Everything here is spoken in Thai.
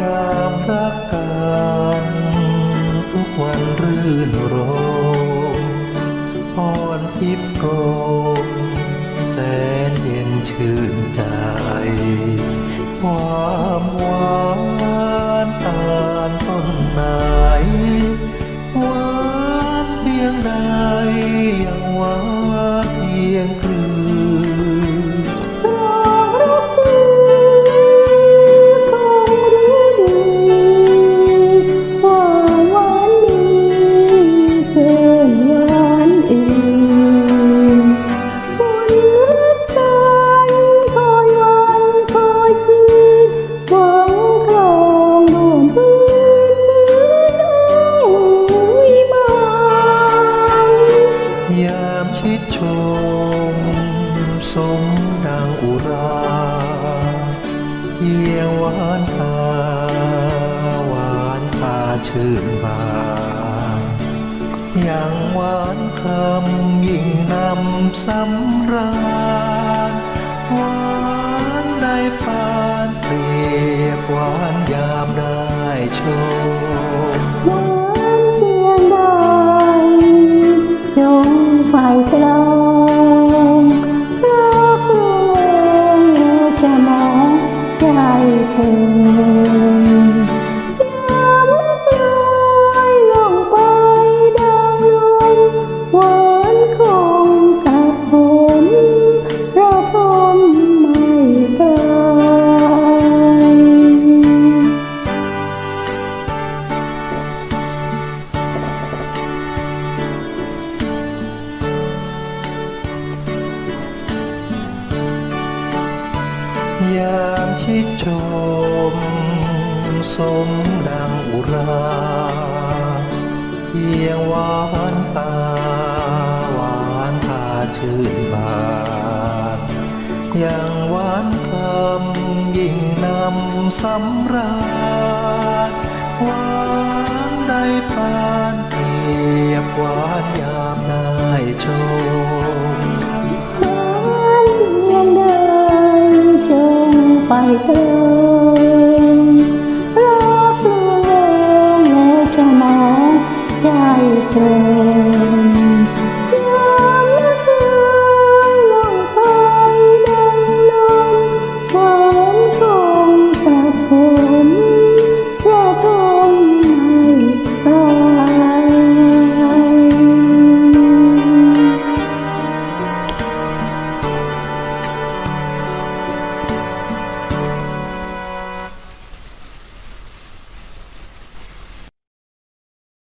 ยามรักกันทุกวันรื่นรมพรทิพย์กรมแสนเย็นชื่นใจ ควา ดังอุราเยี่ยวานตาหวานตาชื่นบานอย่างหวานคำยิ่งนำสำราหวานได้ปานเปรียบหวานยามได้ชม ยามชิดชม สมดังอุราเพียงหวานตาหวานตาชื่นบานยังหวานคำยิ่งนำสำราญ ไปเติรักเธอแม้จะมองใจเธอ